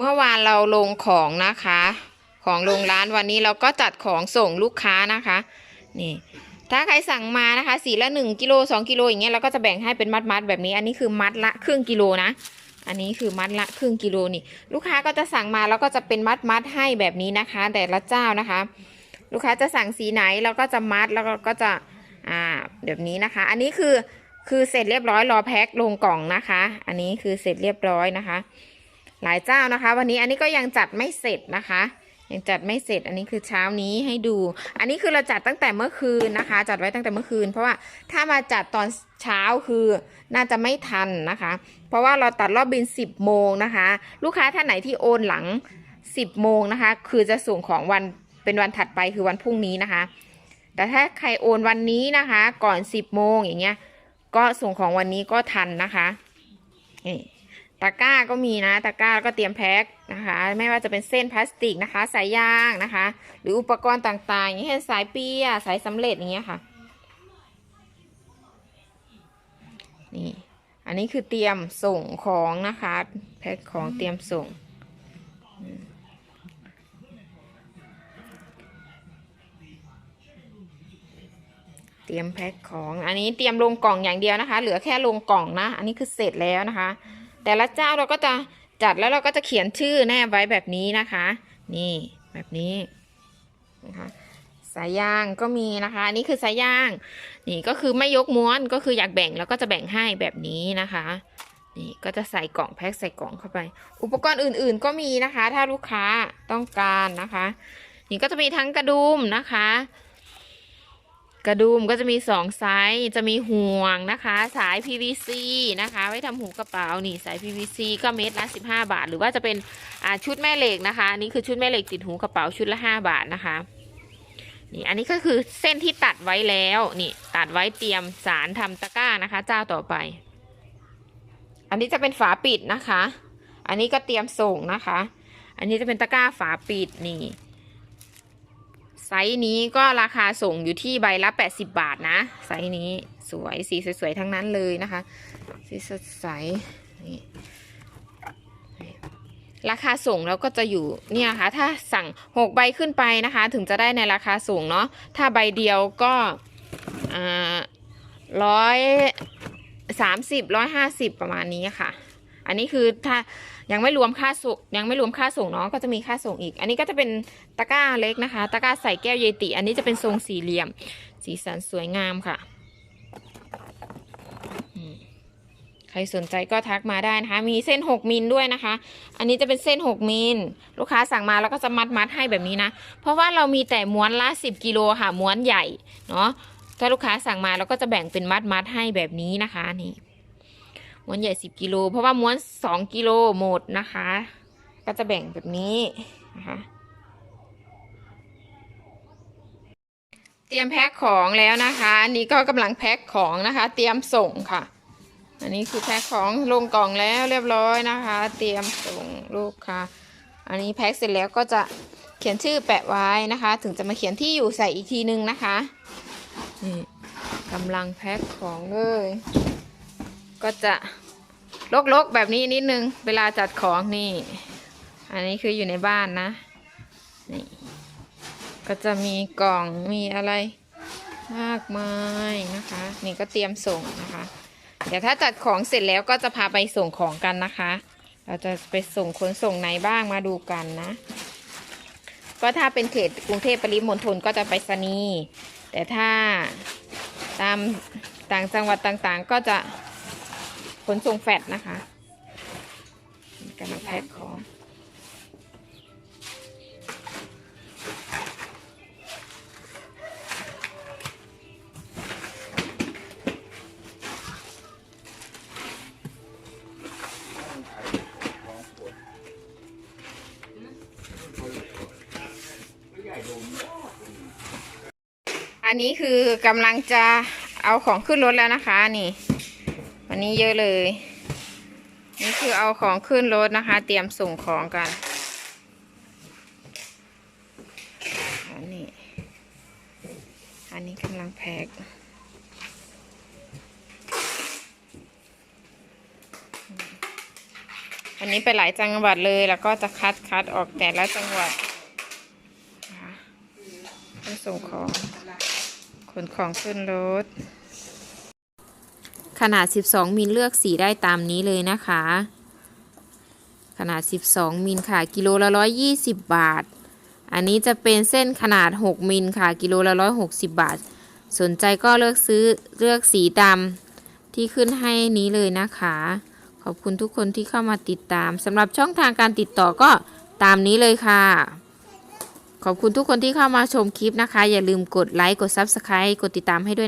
เมื่อวานเราลงของนะคะ ของลงร้านวันนี้เราก็จัดของส่งลูกค้านะคะ นี่ ถ้าใครสั่งมานะคะสีละหนึ่งกิโลสองกิโลอย่างเงี้ยเราก็จะแบ่งให้เป็นมัดมัดแบบนี้ อันนี้คือมัดละครึ่งกิโลนะ อันนี้คือมัดละครึ่งกิโลนี่ ลูกค้าก็จะสั่งมาแล้วก็จะเป็นมัดมัดให้แบบนี้นะคะ แต่ละเจ้านะคะ ลูกค้าจะสั่งสีไหนเราก็จะมัดแล้วก็จะอ่าแบบนี้นะคะ อันนี้คือคือเสร็จเรียบร้อยรอแพ็คลงกล่องนะคะ อันนี้คือเสร็จเรียบร้อยนะคะ หลายเจ้านะคะ วันนี้อันนี้ก็ยังจัดไม่เสร็จนะคะยังจัดไม่เสร็จอันนี้คือเช้านี้ให้ดู อันนี้คือเราจัดตั้งแต่เมื่อคืนนะคะ จัดไว้ตั้งแต่เมื่อคืน เพราะว่าถ้ามาจัดตอนเช้าคือน่าจะไม่ทันนะคะ เพราะว่าเราตัดรอบบิน 10 โมงนะคะ ลูกค้าท่านไหนที่โอนหลัง 10 โมงนะคะ คือจะส่งของวันเป็นวันถัดไปคือวันพรุ่งนี้นะคะ แต่ถ้าใครโอนวันนี้นะคะ ก่อน 10 โมงอย่างเงี้ย ก็ส่งของวันนี้ก็ทันนะคะนี่ ตะกร้าก็มีนะตะกร้าก็เตรียมแพ็คนะคะ ไม่ว่าจะเป็นเส้นพลาสติกนะคะ สายยางนะคะ หรืออุปกรณ์ต่างๆ อย่างเช่นสายเปียสายสำเร็จอย่างเงี้ยค่ะนี่อันนี้คือเตรียมส่งของนะคะ แพ็คของเตรียมส่ง เตรียมแพ็คของอันนี้เตรียมลงกล่องอย่างเดียวนะคะ เหลือแค่ลงกล่องนะ อันนี้คือเสร็จแล้วนะคะ แต่ละเจ้าเราก็จะจัดแล้วเราก็จะเขียนชื่อแนบไว้แบบนี้นะคะ นี่แบบนี้นะคะสายยางก็มีนะคะอันนี้คือสายยาง นี่ก็คือไม่ยกม้วนก็คืออยากแบ่งแล้วก็จะแบ่งให้แบบนี้นะคะ นี่ก็จะใส่กล่องแพ็คใส่กล่องเข้าไป อุปกรณ์อื่นๆก็มีนะคะ ถ้าลูกค้าต้องการนะคะ นี่ก็จะมีทั้งกระดุมนะคะ กระดุมก็จะมีสองไซส์จะมีห่วงนะคะ สาย PVC นะคะ ไว้ทำหูกระเป๋านี่สาย PVC ก็เม็ดละ15 บาท หรือว่าจะเป็นชุดแม่เหล็กนะคะอันนี่คือชุดแม่เหล็กติดหูกระเป๋าชุดละ 5 บาทนะคะนี่อันนี้ก็คือเส้นที่ตัดไว้แล้วนี่ตัดไว้เตรียมสารทำตะกร้านะคะ เจ้าต่อไป อันนี้จะเป็นฝาปิดนะคะ อันนี้ก็เตรียมส่งนะคะ อันนี้จะเป็นตะกร้าฝาปิดนี่ ไซส์นี้ก็ราคาส่งอยู่ที่ใบละ 80 บาทนะ ไซส์นี้สวยสีสวยๆทั้งนั้นเลยนะคะ สีสดใสนี่ราคาส่งแล้วก็จะอยู่เนี่ยค่ะ ถ้าสั่ง 6 ใบขึ้นไปนะคะ ถึงจะได้ในราคาส่งเนาะถ้าใบเดียวก็ร้อยสามสิบร้อยห้าสิบประมาณนี้ค่ะ อันนี้คือถ้ายังไม่รวมค่าส่งยังไม่รวมค่าส่งเนาะก็จะมีค่าส่งอีก อันนี้ก็จะเป็นตะกร้าเล็กนะคะ ตะกร้าใส่แก้วเยติ อันนี้จะเป็นทรงสี่เหลี่ยม สีสันสวยงามค่ะใครสนใจก็ทักมาได้นะคะ มีเส้น 6มิลด้วยนะคะ อันนี้จะเป็นเส้น 6มิลลูกค้าสั่งมาแล้วก็จะมัดมัดให้แบบนี้นะ เพราะว่าเรามีแต่ม้วนละ 10กิโลค่ะม้วนใหญ่เนาะถ้าลูกค้าสั่งมาเราก็จะแบ่งเป็นมัดมัดให้แบบนี้นะคะนี่ ม้วนใหญ่10กิโล เพราะว่าม้วน2กิโลหมดนะคะ ก็จะแบ่งแบบนี้นะคะ เตรียมแพ็คของแล้วนะคะอันนี้ก็กำลังแพ็คของนะคะ เตรียมส่งค่ะ อันนี้คือแพ็คของลงกล่องแล้วเรียบร้อยนะคะ เตรียมส่งลูกค้าอันนี้แพ็คเสร็จแล้วก็จะเขียนชื่อแปะไว้นะคะ ถึงจะมาเขียนที่อยู่ใส่อีกทีนึงนะคะนี่กำลังแพ็คของเลย ก็จะลกๆแบบนี้นิดนึง เวลาจัดของนี่ อันนี้คืออยู่ในบ้านนะนี่ก็จะมีกล่องมีอะไรมากมายนะคะ นี่ก็เตรียมส่งนะคะ เดี๋ยวถ้าจัดของเสร็จแล้วก็จะพาไปส่งของกันนะคะ เราจะไปส่งขนส่งไหนบ้างมาดูกันนะ ก็ถ้าเป็นเขตกรุงเทพปริมณฑลก็จะไปสนีแต่ถ้าตามต่างจังหวัดต่างๆ ก็จะ ขนส่งแฟดนะคะกำลังแพ็คของอันนี้คือกำลังจะเอาของขึ้นรถแล้วนะคะนี่ วันนี้เยอะเลย นี่คือเอาของขึ้นรถนะคะ เตรียมส่งของกันอันนี้อันนี้กำลังแพ็คอันนี้ไปหลายจังหวัดเลยแล้วก็จะคัดคัดออกแต่ละจังหวัดนะคะต้อส่งของขนของขึ้นรถ ขนาด 12 มิลเลือกสีได้ตามนี้เลยนะคะ ขนาด 12 มิลค่ะ กิโลละ 120 บาท อันนี้จะเป็นเส้นขนาด 6 มิลค่ะ กิโลละ 160 บาท สนใจก็เลือกซื้อเลือกสีดำที่ขึ้นให้นี้เลยนะคะ ขอบคุณทุกคนที่เข้ามาติดตามสำหรับช่องทางการติดต่อก็ตามนี้เลยค่ะ ขอบคุณทุกคนที่เข้ามาชมคลิปนะคะ อย่าลืมกดไลค์ กด Subscribe กดติดตามให้ด้วย